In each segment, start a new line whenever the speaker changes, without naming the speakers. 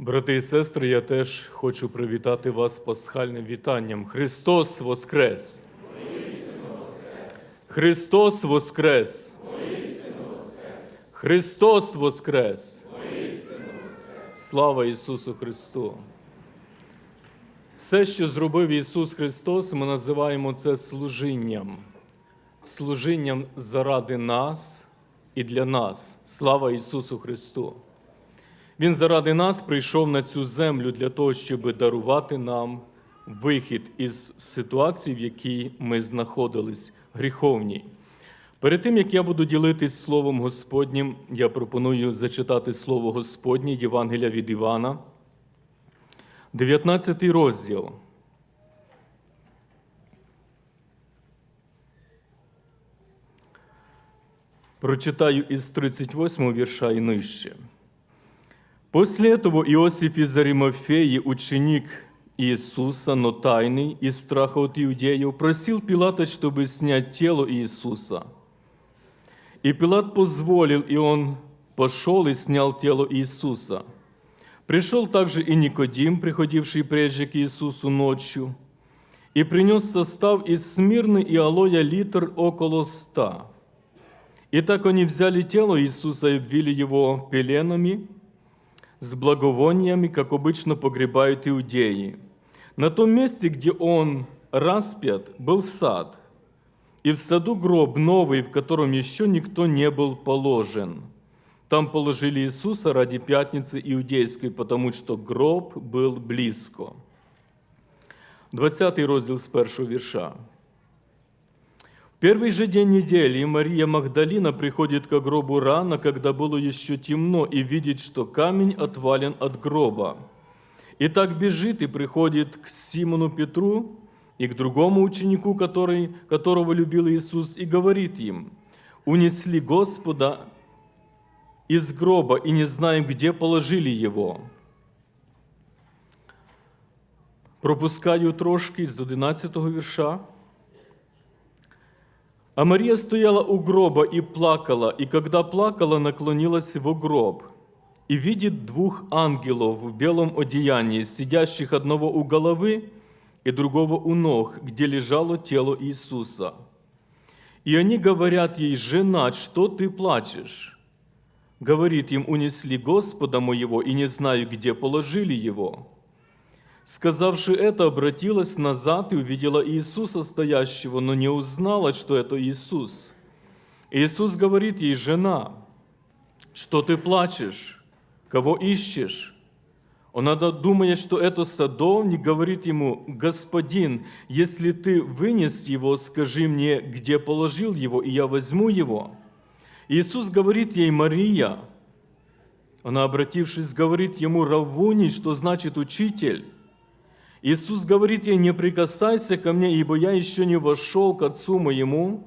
Брати і сестри, я теж хочу привітати вас пасхальним вітанням. Христос Воскрес! Христос Воскрес! Христос Воскрес! Слава Ісусу Христу! Все, що зробив Ісус Христос, ми називаємо це служінням. Служінням заради нас і для нас. Слава Ісусу Христу! Він заради нас прийшов на цю землю для того, щоб дарувати нам вихід із ситуації, в якій ми знаходились гріховній. Перед тим, як я буду ділитись Словом Господнім, я пропоную зачитати Слово Господнє Євангелія від Івана, 19 розділ. Прочитаю із 38 вірша і нижче. После этого Иосиф из Аримафеи, ученик Иисуса, но тайный, из страха от иудеев, просил Пилата, чтобы снять тело Иисуса. И Пилат позволил, и он пошел и снял тело Иисуса. Пришел также и Никодим, приходивший прежде к Иисусу ночью, и принес состав из смирны и алоя литр около ста. И так они взяли тело Иисуса и обвили его пеленами, с благовониями, как обычно погребают иудеи. На том месте, где он распят, был сад, и в саду гроб новый, в котором еще никто не был положен. Там положили Иисуса ради пятницы иудейской, потому что гроб был близко. 20 розділ з першого вірша. Первый же день недели Мария Магдалина приходит к гробу рано, когда было еще темно, и видит, что камень отвален от гроба. И так бежит и приходит к Симону Петру и к другому ученику, который, которого любил Иисус, и говорит им, «Унесли Господа из гроба, и не знаем, где положили его». Пропускаю трошки з 11 вірша. А Мария стояла у гроба и плакала, и когда плакала, наклонилась в гроб, и видит двух ангелов в белом одеянии, сидящих одного у головы и другого у ног, где лежало тело Иисуса. И они говорят ей, «Жена, что ты плачешь?» Говорит им, «Унесли Господа моего, и не знаю, где положили его». Сказавши это, обратилась назад и увидела Иисуса стоящего, но не узнала, что это Иисус. Иисус говорит ей, жена, что ты плачешь? Кого ищешь? Она думает, что это садовник, говорит ему, господин, если ты вынес его, скажи мне, где положил его, и я возьму его. Иисус говорит ей, Мария. Она, обратившись, говорит ему, Равуни, что значит учитель. Иисус говорит ей, не прикасайся ко мне, ибо я еще не вошел к Отцу моему,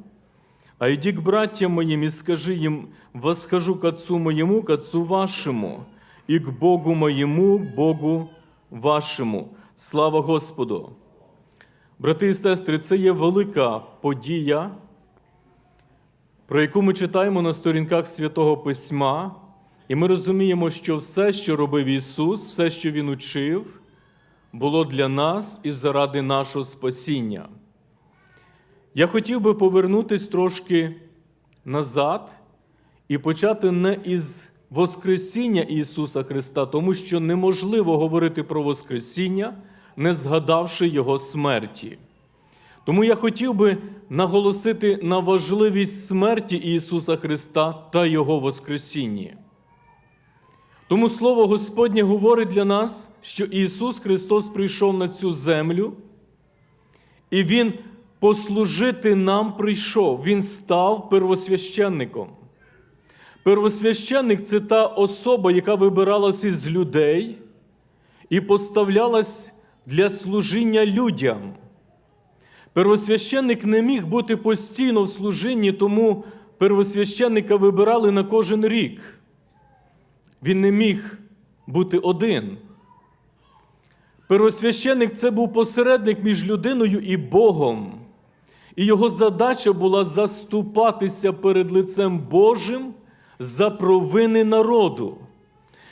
а иди к братьям моим и скажи им, восхожу к Отцу моему, к Отцу вашему, и к Богу моему, Богу вашому. Слава Господу! Брати і сестри, це є велика подія, про яку ми читаємо на сторінках Святого Письма, і ми розуміємо, що все, що робив Ісус, все, що Він учив, було для нас і заради нашого спасіння. Я хотів би повернутися трошки назад і почати не із Воскресіння Ісуса Христа, тому що неможливо говорити про Воскресіння, не згадавши Його смерті. Тому я хотів би наголосити на важливість смерті Ісуса Христа та Його Воскресіння. Тому Слово Господнє говорить для нас, що Ісус Христос прийшов на цю землю, і Він послужити нам прийшов. Він став первосвященником. Первосвященник це та особа, яка вибиралась із людей і поставлялась для служіння людям. Первосвященник не міг бути постійно в служінні, тому первосвященника вибирали на кожен рік. Він не міг бути один. Первосвященник це був посередник між людиною і Богом. І його задача була заступатися перед лицем Божим за провини народу.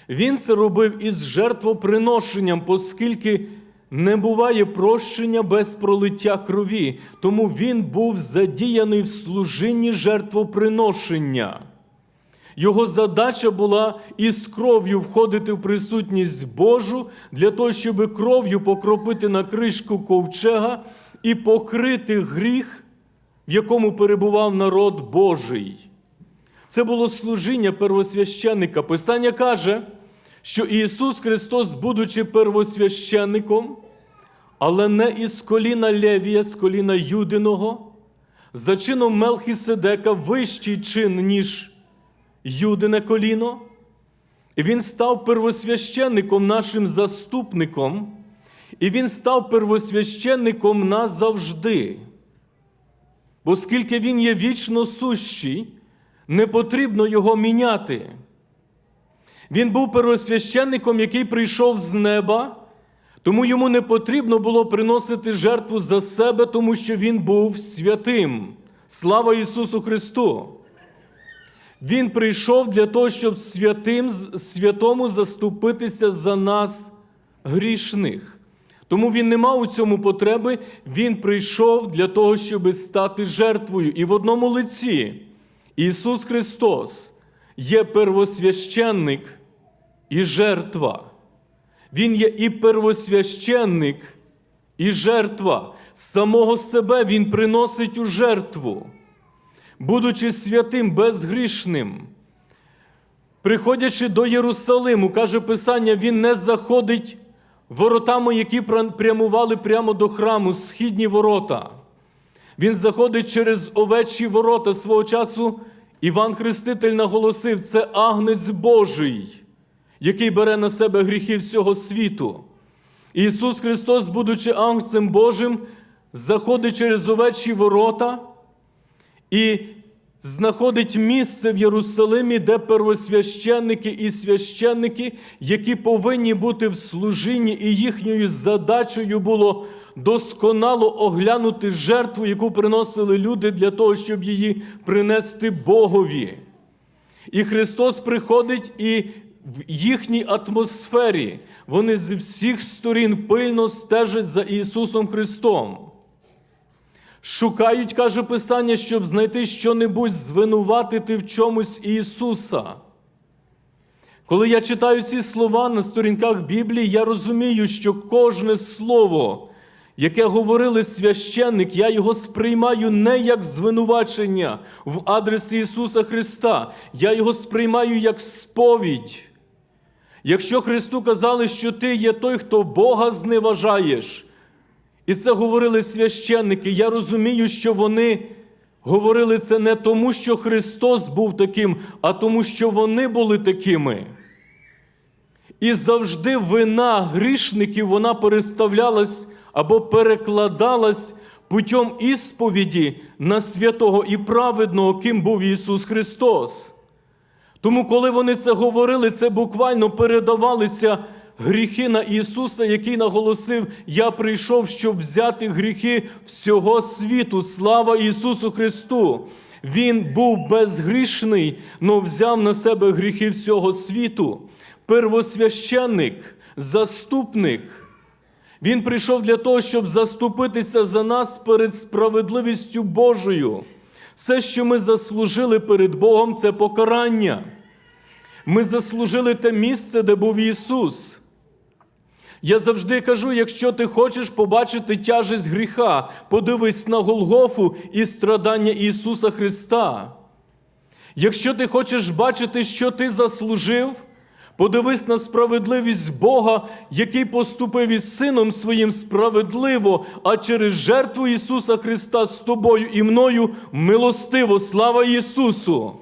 Він це робив із жертвоприношенням, оскільки не буває прощення без пролиття крові, тому він був задіяний в служінні жертвоприношення. Його задача була із кров'ю входити в присутність Божу для того, щоб кров'ю покропити на кришку ковчега і покрити гріх, в якому перебував народ Божий. Це було служіння первосвященника. Писання каже, що Ісус Христос, будучи первосвященником, але не із коліна Левія, з коліна Юдиного, за чином Мелхіседека вищий чин, ніж Юдине коліно, і він став первосвященником нашим заступником, і він став первосвященником назавжди. Бо оскільки він є вічно сущий, не потрібно його міняти. Він був первосвященником, який прийшов з неба, тому йому не потрібно було приносити жертву за себе, тому що він був святим. Слава Ісусу Христу! Він прийшов для того, щоб святим, святому заступитися за нас грішних. Тому він не мав у цьому потреби, він прийшов для того, щоб стати жертвою. І в одному лиці Ісус Христос є первосвященник і жертва. Він є і первосвященник, і жертва. Самого себе Він приносить у жертву будучи святим, безгрішним, приходячи до Єрусалиму, каже Писання, він не заходить воротами, які прямували прямо до храму, східні ворота. Він заходить через овечі ворота свого часу. Іван Хреститель наголосив, це агнець Божий, який бере на себе гріхи всього світу. Ісус Христос, будучи агнцем Божим, заходить через овечі ворота і знаходить місце в Єрусалимі, де первосвященники і священники, які повинні бути в служінні, і їхньою задачею було досконало оглянути жертву, яку приносили люди для того, щоб її принести Богові. І Христос приходить і в їхній атмосфері вони з всіх сторін пильно стежать за Ісусом Христом. Шукають, каже Писання, щоб знайти щонебудь звинуватити в чомусь Ісуса. Коли я читаю ці слова на сторінках Біблії, я розумію, що кожне слово, яке говорили священник, я його сприймаю не як звинувачення в адресі Ісуса Христа, я його сприймаю як сповідь. Якщо Христу казали, що ти є той, хто Бога зневажаєш, і це говорили священники. Я розумію, що вони говорили це не тому, що Христос був таким, а тому, що вони були такими. І завжди вина грішників вона переставлялась або перекладалась путем ісповіді на святого і праведного, ким був Ісус Христос. Тому, коли вони це говорили, це буквально передавалися гріхи на Ісуса, який наголосив: Я прийшов, щоб взяти гріхи всього світу. Слава Ісусу Христу! Він був безгрішний, но взяв на себе гріхи всього світу. Первосвященник, заступник. Він прийшов для того, щоб заступитися за нас перед справедливістю Божою. Все, що ми заслужили перед Богом, це покарання. Ми заслужили те місце, де був Ісус. Я завжди кажу: якщо ти хочеш побачити тяжесть гріха, подивись на Голгофу і страдання Ісуса Христа. Якщо ти хочеш бачити, що ти заслужив, подивись на справедливість Бога, який поступив із Сином своїм справедливо, а через жертву Ісуса Христа з тобою і мною милостиво, слава Ісусу!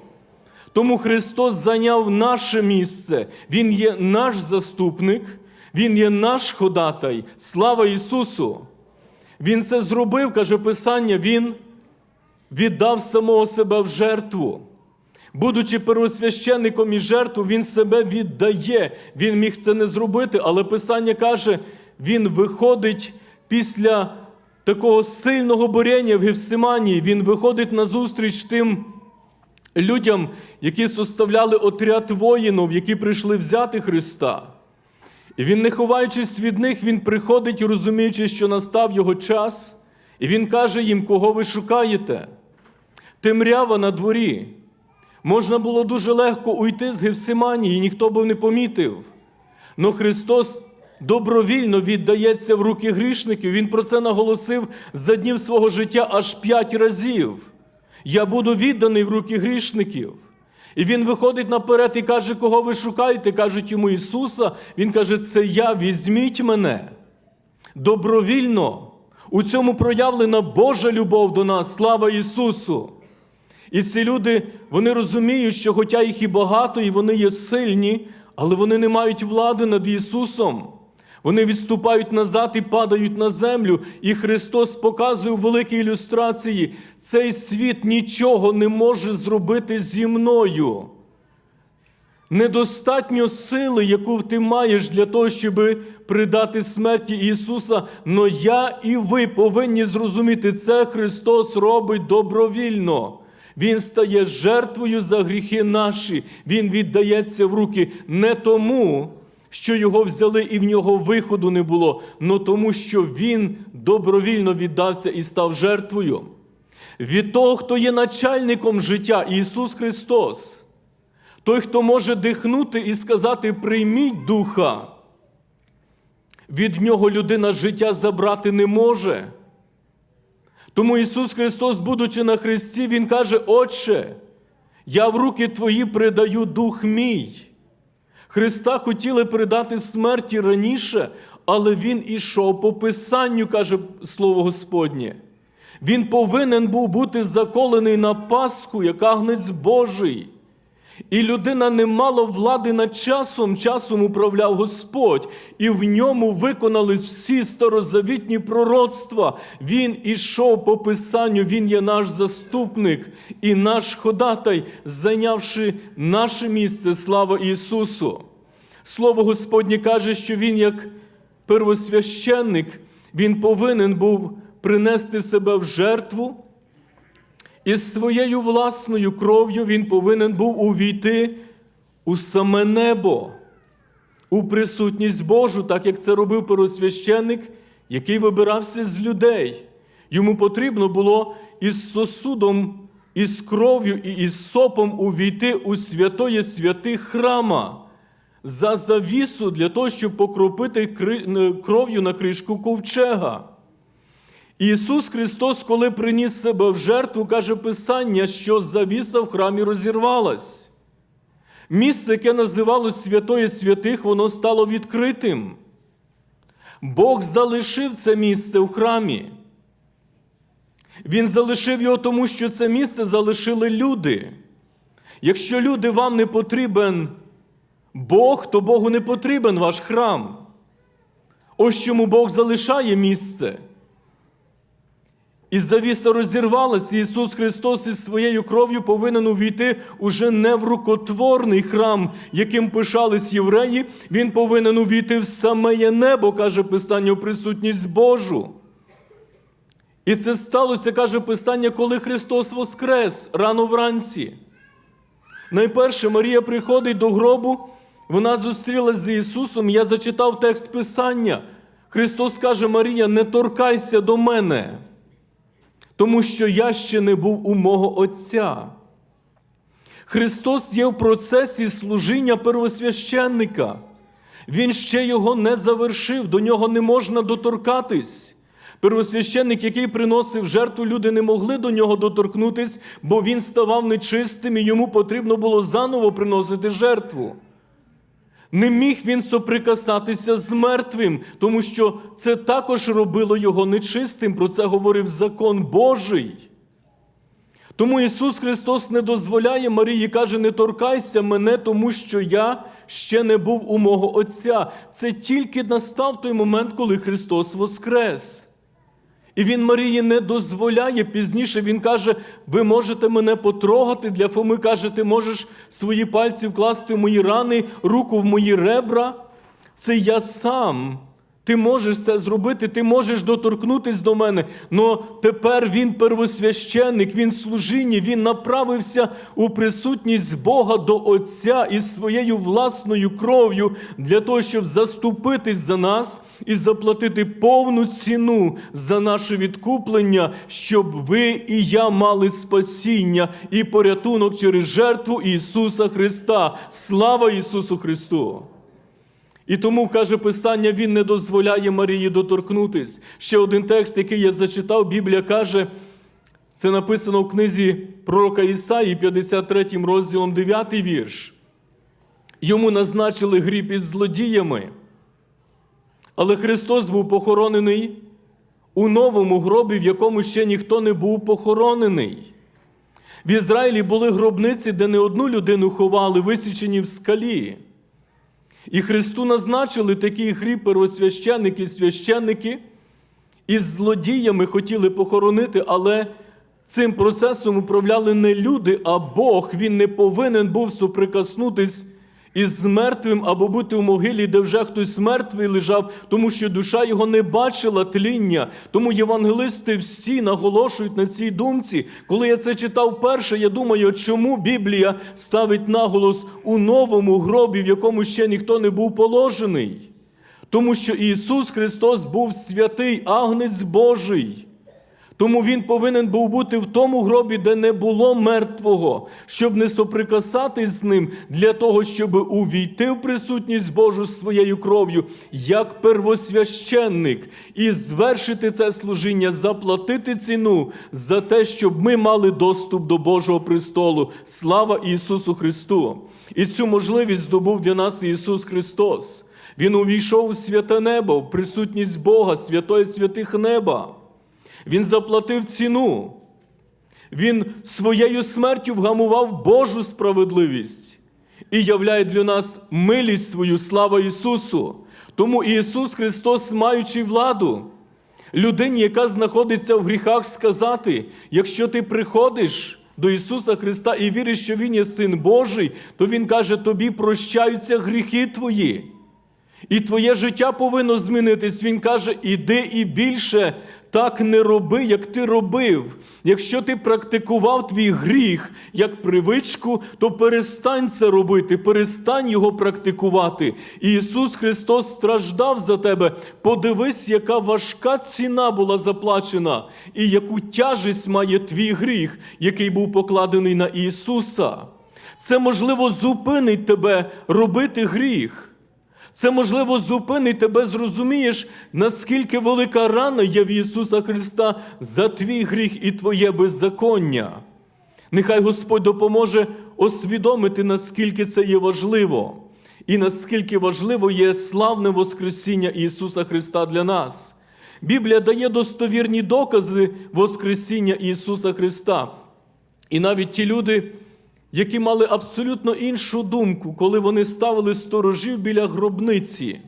Тому Христос зайняв наше місце, Він є наш заступник. Він є наш ходатай, слава Ісусу! Він це зробив, каже Писання, Він віддав самого себе в жертву. Будучи первосвященником і жертву, Він себе віддає. Він міг це не зробити, але Писання каже, Він виходить після такого сильного борення в Гефсиманії, Він виходить назустріч тим людям, які составляли отряд воїнів, які прийшли взяти Христа. І він, не ховаючись від них, він приходить, розуміючи, що настав його час, і він каже їм, кого ви шукаєте. Темрява на дворі. Можна було дуже легко уйти з Гевсиманії, і ніхто б не помітив. Но Христос добровільно віддається в руки грішників. Він про це наголосив за днів свого життя аж п'ять разів. Я буду відданий в руки грішників. І він виходить наперед і каже, кого ви шукаєте? Кажуть йому Ісуса. Він каже, це я, візьміть мене. Добровільно. У цьому проявлена Божа любов до нас, слава Ісусу. І ці люди, вони розуміють, що хоча їх і багато, і вони є сильні, але вони не мають влади над Ісусом. Вони відступають назад і падають на землю. І Христос показує у великій ілюстрації: цей світ нічого не може зробити зі мною. Недостатньо сили, яку ти маєш для того, щоб придати смерті Ісуса. Но я і ви повинні зрозуміти, це Христос робить добровільно. Він стає жертвою за гріхи наші. Він віддається в руки не тому, що його взяли і в нього виходу не було, но тому, що Він добровільно віддався і став жертвою. Від того, хто є начальником життя, Ісус Христос, той, хто може дихнути і сказати: прийміть Духа, від нього людина життя забрати не може. Тому Ісус Христос, будучи на Христі, Він каже: Отче, я в руки Твої придаю дух мій. Христа хотіли передати смерті раніше, але Він ішов по Писанню, каже Слово Господнє. Він повинен був бути заколений на Пасху, як агнець Божий. І людина не мала влади над часом, часом управляв Господь, і в ньому виконались всі старозавітні пророцтва. Він ішов по Писанню, Він є наш заступник і наш ходатай, зайнявши наше місце, слава Ісусу. Слово Господнє каже, що Він, як первосвященник, Він повинен був принести себе в жертву. І своєю власною кров'ю він повинен був увійти у саме небо, у присутність Божу, так як це робив первосвященник, який вибирався з людей. Йому потрібно було із сосудом, із кров'ю і із сопом увійти у святої святих храма за завісу для того, щоб покропити кров'ю на кришку ковчега. Ісус Христос, коли приніс себе в жертву, каже Писання, що завіса в храмі розірвалась. Місце, яке називалось Святої Святих, воно стало відкритим. Бог залишив це місце в храмі. Він залишив його тому, що це місце залишили люди. Якщо люди вам не потрібен Бог, то Богу не потрібен ваш храм. Ось чому Бог залишає місце. І завіса розірвалася, Ісус Христос із своєю кров'ю повинен увійти уже не в рукотворний храм, яким пишались євреї, Він повинен увійти в саме небо, каже Писання, у присутність Божу. І це сталося, каже Писання, коли Христос воскрес рано вранці. Найперше Марія приходить до гробу, вона зустрілася з Ісусом. Я зачитав текст Писання. Христос каже, Марія, не торкайся до мене тому що я ще не був у мого Отця. Христос є в процесі служіння первосвященника. Він ще його не завершив, до нього не можна доторкатись. Первосвященник, який приносив жертву, люди не могли до нього доторкнутись, бо він ставав нечистим і йому потрібно було заново приносити жертву. Не міг він соприкасатися з мертвим, тому що це також робило його нечистим. Про це говорив закон Божий. Тому Ісус Христос не дозволяє Марії, каже, не торкайся мене, тому що я ще не був у мого Отця. Це тільки настав той момент, коли Христос воскрес. І він Марії не дозволяє пізніше. Він каже: ви можете мене потрогати. Для Фоми каже, ти можеш свої пальці вкласти в мої рани, руку в мої ребра. Це я сам. Ти можеш це зробити, ти можеш доторкнутись до мене. Но тепер він первосвященник, він служінні, він направився у присутність Бога до Отця із своєю власною кров'ю для того, щоб заступитись за нас і заплатити повну ціну за наше відкуплення, щоб ви і я мали спасіння і порятунок через жертву Ісуса Христа. Слава Ісусу Христу! І тому, каже Писання, Він не дозволяє Марії доторкнутись. Ще один текст, який я зачитав, Біблія каже, це написано в книзі пророка Ісаї, 53 розділом 9 вірш. Йому назначили гріб із злодіями, але Христос був похоронений у новому гробі, в якому ще ніхто не був похоронений. В Ізраїлі були гробниці, де не одну людину ховали, висічені в скалі. І Христу назначили такі гріб первосвященники, священники, і з злодіями хотіли похоронити, але цим процесом управляли не люди, а Бог. Він не повинен був суприкоснутись із мертвим або бути в могилі, де вже хтось мертвий лежав, тому що душа його не бачила тління. Тому євангелисти всі наголошують на цій думці. Коли я це читав перше, я думаю, чому Біблія ставить наголос у новому гробі, в якому ще ніхто не був положений. Тому що Ісус Христос був святий Агнець Божий. Тому Він повинен був бути в тому гробі, де не було мертвого, щоб не соприкасатись з ним, для того, щоб увійти в присутність Божу своєю кров'ю, як первосвященник, і звершити це служіння, заплатити ціну за те, щоб ми мали доступ до Божого престолу. Слава Ісусу Христу! І цю можливість здобув для нас Ісус Христос. Він увійшов у святе небо, в присутність Бога, святої святих неба. Він заплатив ціну. Він своєю смертю вгамував Божу справедливість і являє для нас милість свою, слава Ісусу. Тому Ісус Христос, маючи владу, людині, яка знаходиться в гріхах, сказати: якщо ти приходиш до Ісуса Христа і віриш, що Він є Син Божий, то Він каже, тобі прощаються гріхи твої. І твоє життя повинно змінитись. Він каже: іди і більше так не роби, як ти робив. Якщо ти практикував твій гріх як привичку, то перестань це робити, перестань його практикувати. Ісус Христос страждав за тебе. Подивись, яка важка ціна була заплачена, і яку тяжесть має твій гріх, який був покладений на Ісуса. Це можливо зупинить тебе робити гріх. Це, можливо, зупинить тебе, зрозумієш, наскільки велика рана є в Ісуса Христа за твій гріх і твоє беззаконня. Нехай Господь допоможе освідомити, наскільки це є важливо, і наскільки важливо є славне Воскресіння Ісуса Христа для нас. Біблія дає достовірні докази Воскресіння Ісуса Христа. І навіть ті люди, які мали абсолютно іншу думку, коли вони ставили сторожів біля гробниці,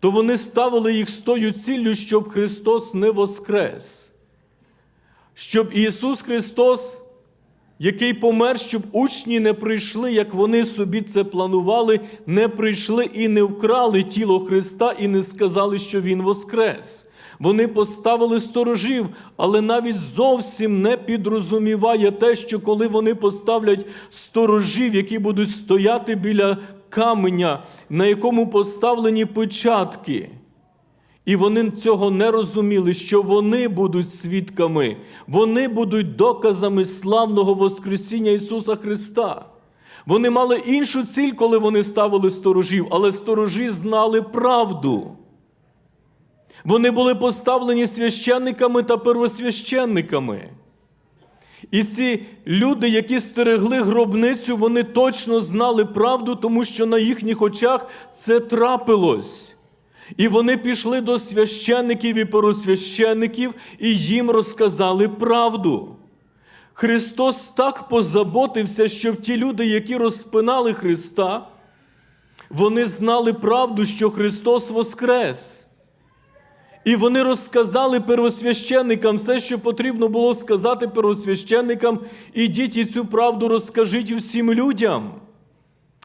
то вони ставили їх з тою ціллю, щоб Христос не воскрес, щоб Ісус Христос, який помер, щоб учні не прийшли, як вони собі це планували, не прийшли і не вкрали тіло Христа, і не сказали, що Він воскрес. Вони поставили сторожів, але навіть зовсім не підрозуміває те, що коли вони поставлять сторожів, які будуть стояти біля каменя, на якому поставлені печатки. І вони цього не розуміли, що вони будуть свідками, вони будуть доказами славного Воскресіння Ісуса Христа. Вони мали іншу ціль, коли вони ставили сторожів, але сторожі знали правду. Вони були поставлені священниками та первосвященниками. І ці люди, які стерегли гробницю, вони точно знали правду, тому що на їхніх очах це трапилось. І вони пішли до священників і первосвященників і їм розказали правду. Христос так позаботився, щоб ті люди, які розпинали Христа, вони знали правду, що Христос Воскрес. І вони розказали первосвященникам все, що потрібно було сказати первосвященникам, ідіть і цю правду розкажіть всім людям.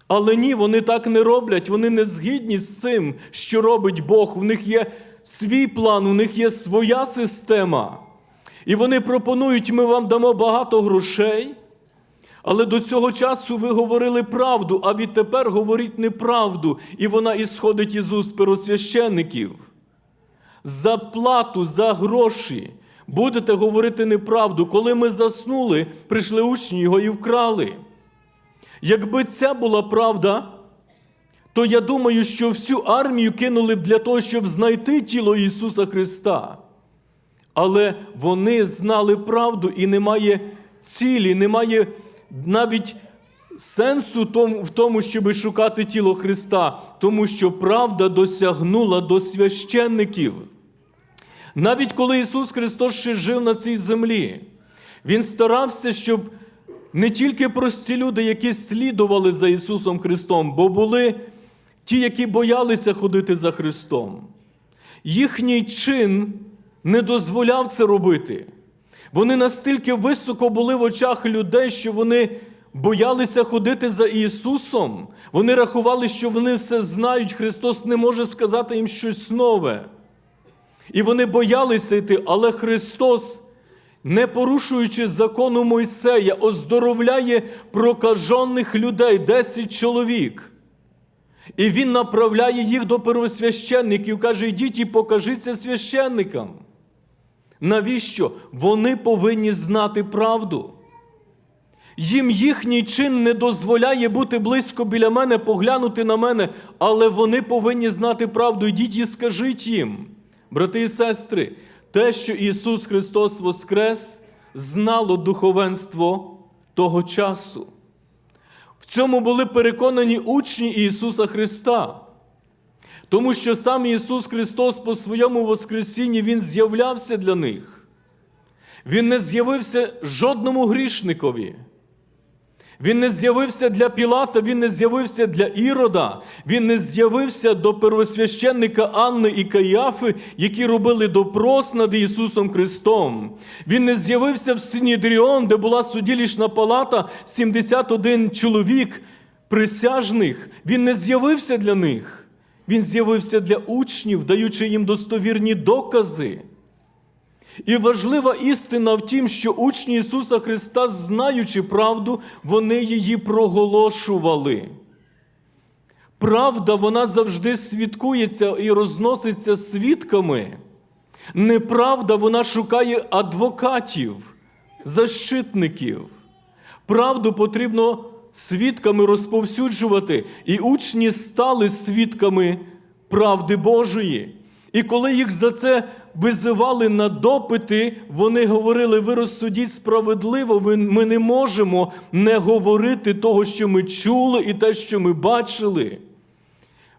Але ні, вони так не роблять, вони не згідні з цим, що робить Бог. У них є свій план, у них є своя система. І вони пропонують, ми вам дамо багато грошей, але до цього часу ви говорили правду, а відтепер говоріть неправду, і вона ісходить із уст первосвященників. За плату, за гроші будете говорити неправду. Коли ми заснули, прийшли учні його і вкрали. Якби це була правда, то я думаю, що всю армію кинули б для того, щоб знайти тіло Ісуса Христа. Але вони знали правду і немає цілі, немає навіть сенсу в тому, щоб шукати тіло Христа, тому що правда досягнула до священників. Навіть коли Ісус Христос ще жив на цій землі, Він старався, щоб не тільки прості люди, які слідували за Ісусом Христом, бо були ті, які боялися ходити за Христом. Їхній чин не дозволяв це робити. Вони настільки високо були в очах людей, що вони боялися ходити за Ісусом. Вони рахували, що вони все знають, Христос не може сказати їм щось нове. І вони боялися йти, але Христос, не порушуючи закону Мойсея, оздоровляє прокажених людей, 10 чоловік. І він направляє їх до первосвященників, каже: йдіть і покажіться священникам. Навіщо? Вони повинні знати правду. Їм їхній чин не дозволяє бути близько біля мене, поглянути на мене, але вони повинні знати правду. Йдіть і скажіть їм, брати і сестри, те, що Ісус Христос Воскрес, знало духовенство того часу. В цьому були переконані учні Ісуса Христа. Тому що сам Ісус Христос по своєму Воскресінні Він з'являвся для них. Він не з'явився жодному грішникові. Він не з'явився для Пілата, він не з'явився для Ірода, він не з'явився до первосвященника Анни і Каяфи, які робили допрос над Ісусом Христом. Він не з'явився в Синідріон, де була суділішна палата, 71 чоловік присяжних. Він не з'явився для них. Він з'явився для учнів, даючи їм достовірні докази. І важлива істина в тім, що учні Ісуса Христа, знаючи правду, вони її проголошували. Правда, вона завжди свідкується і розноситься свідками. Неправда, вона шукає адвокатів, защитників. Правду потрібно свідками розповсюджувати, і учні стали свідками правди Божої. І коли їх за це визивали на допити, вони говорили: ви розсудіть справедливо, ми не можемо не говорити того, що ми чули, і те, що ми бачили.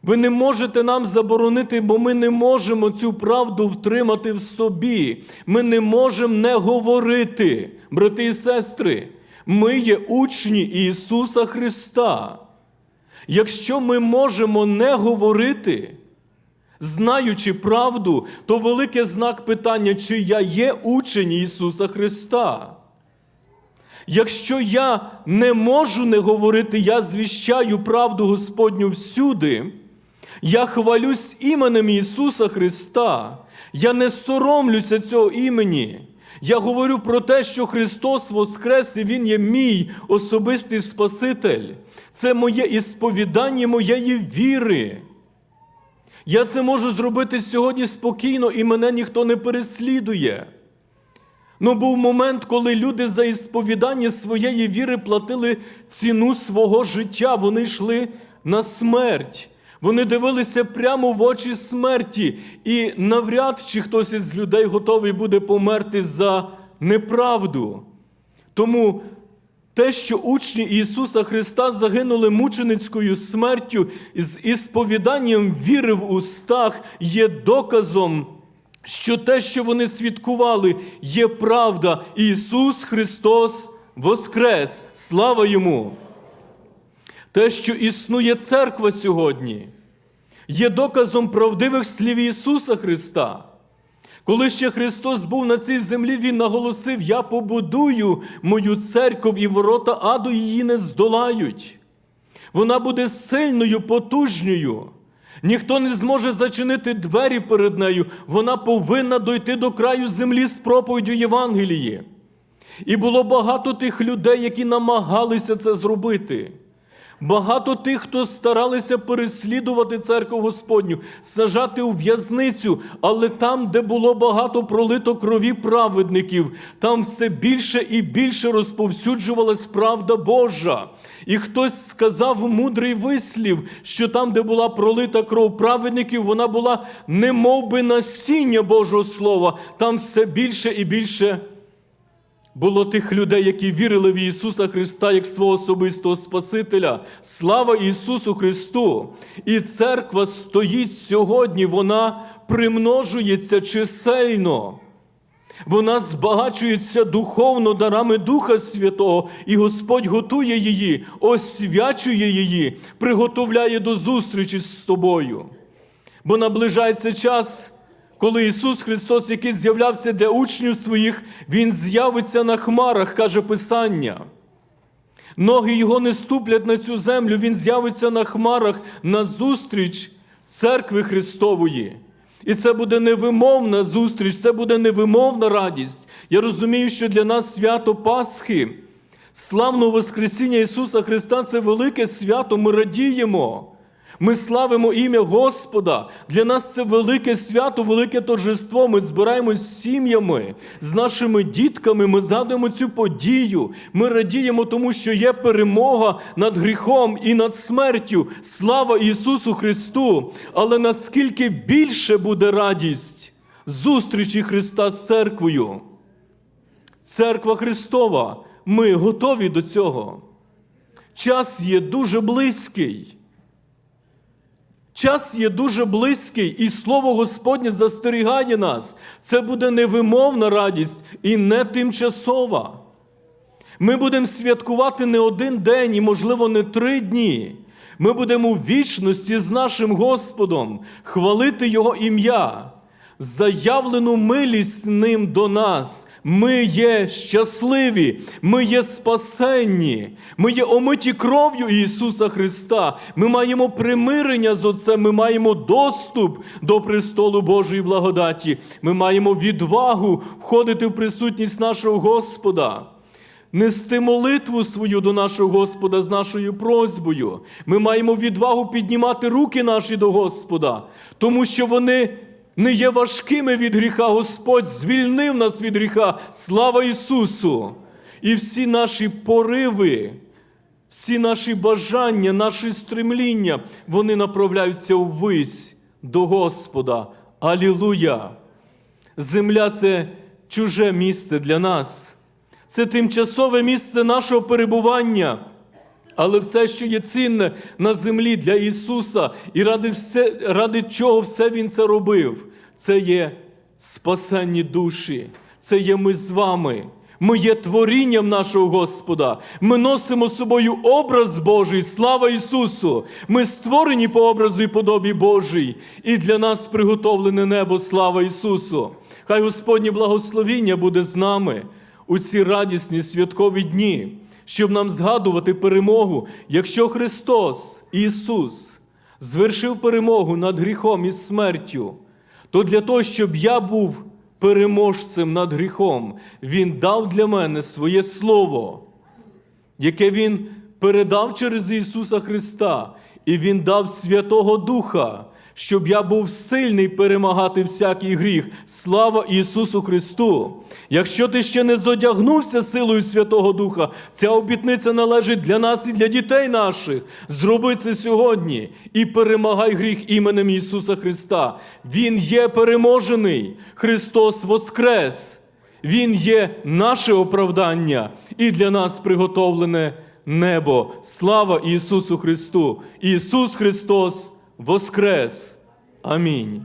Ви не можете нам заборонити, бо ми не можемо цю правду втримати в собі. Ми не можемо не говорити, брати і сестри. Ми є учні Ісуса Христа. Якщо ми можемо не говорити, знаючи правду, то великий знак питання, чи я є учень Ісуса Христа. Якщо я не можу не говорити, я звіщаю правду Господню всюди, я хвалюсь іменем Ісуса Христа, я не соромлюся цього імені. Я говорю про те, що Христос Воскрес і Він є мій особистий Спаситель. Це моє ісповідання моєї віри. Я це можу зробити сьогодні спокійно, і мене ніхто не переслідує. Ну був момент, коли люди за ісповідання своєї віри платили ціну свого життя. Вони йшли на смерть. Вони дивилися прямо в очі смерті, і навряд чи хтось із людей готовий буде померти за неправду. Тому те, що учні Ісуса Христа загинули мученицькою смертю з ісповіданням віри в устах, є доказом, що те, що вони свідкували, є правда. Ісус Христос Воскрес! Слава Йому! Те, що існує церква сьогодні, є доказом правдивих слів Ісуса Христа. Коли ще Христос був на цій землі, Він наголосив: Я побудую мою церкву, і ворота аду її не здолають. Вона буде сильною, потужньою. Ніхто не зможе зачинити двері перед нею. Вона повинна дойти до краю землі з проповіддю Євангелії. І було багато тих людей, які намагалися це зробити. Багато тих, хто старалися переслідувати церкву Господню, сажати у в'язницю, але там, де було багато пролито крові праведників, там все більше і більше розповсюджувалась правда Божа. І хтось сказав мудрий вислів, що там, де була пролита кров праведників, вона була немов би насіння Божого Слова, там все більше і більше було тих людей, які вірили в Ісуса Христа як свого особистого Спасителя. Слава Ісусу Христу! І церква стоїть сьогодні, вона примножується чисельно. Вона збагачується духовно дарами Духа Святого, і Господь готує її, освячує її, приготовляє до зустрічі з тобою. Бо наближається час, коли Ісус Христос, який з'являвся для учнів своїх, Він з'явиться на хмарах, каже Писання. Ноги Його не ступлять на цю землю, Він з'явиться на хмарах на зустріч церкви Христової. І це буде невимовна зустріч, це буде невимовна радість. Я розумію, що для нас свято Пасхи, славного Воскресіння Ісуса Христа це велике свято. Ми радіємо. Ми славимо ім'я Господа. Для нас це велике свято, велике торжество. Ми збираємось з сім'ями, з нашими дітками. Ми згадуємо цю подію. Ми радіємо, тому що є перемога над гріхом і над смертю. Слава Ісусу Христу! Але наскільки більше буде радість зустрічі Христа з церквою? Церква Христова. Ми готові до цього. Час є дуже близький. Час є дуже близький, і Слово Господнє застерігає нас. Це буде невимовна радість і не тимчасова. Ми будемо святкувати не один день і, можливо, не три дні. Ми будемо в вічності з нашим Господом хвалити Його ім'я, заявлену милість ним до нас. Ми є щасливі, ми є спасенні, ми є омиті кров'ю Ісуса Христа. Ми маємо примирення з Отцем, ми маємо доступ до престолу Божої благодаті. Ми маємо відвагу входити в присутність нашого Господа. Нести молитву свою до нашого Господа з нашою просьбою. Ми маємо відвагу піднімати руки наші до Господа, тому що вони не є важкими від гріха. Господь звільнив нас від гріха. Слава Ісусу! І всі наші пориви, всі наші бажання, наші стремління, вони направляються ввись до Господа. Алілуя! Земля це чуже місце для нас. Це тимчасове місце нашого перебування. Але все, що є цінне на землі для Ісуса, і ради, все, ради чого все Він це робив, це є спасенні душі, це є ми з вами. Ми є творінням нашого Господа. Ми носимо з собою образ Божий, слава Ісусу. Ми створені по образу і подобі Божій. І для нас приготовлене небо, слава Ісусу. Хай Господнє благословіння буде з нами у ці радісні святкові дні, щоб нам згадувати перемогу, якщо Христос, Ісус, звершив перемогу над гріхом і смертю, то для того, щоб я був переможцем над гріхом, Він дав для мене своє Слово, яке Він передав через Ісуса Христа, і Він дав Святого Духа, щоб я був сильний перемагати всякий гріх. Слава Ісусу Христу! Якщо ти ще не зодягнувся силою Святого Духа, ця обітниця належить для нас і для дітей наших. Зроби це сьогодні і перемагай гріх іменем Ісуса Христа. Він є переможений. Христос Воскрес. Він є наше оправдання і для нас приготовлене небо. Слава Ісусу Христу! Ісус Христос! Воскрес! Амінь.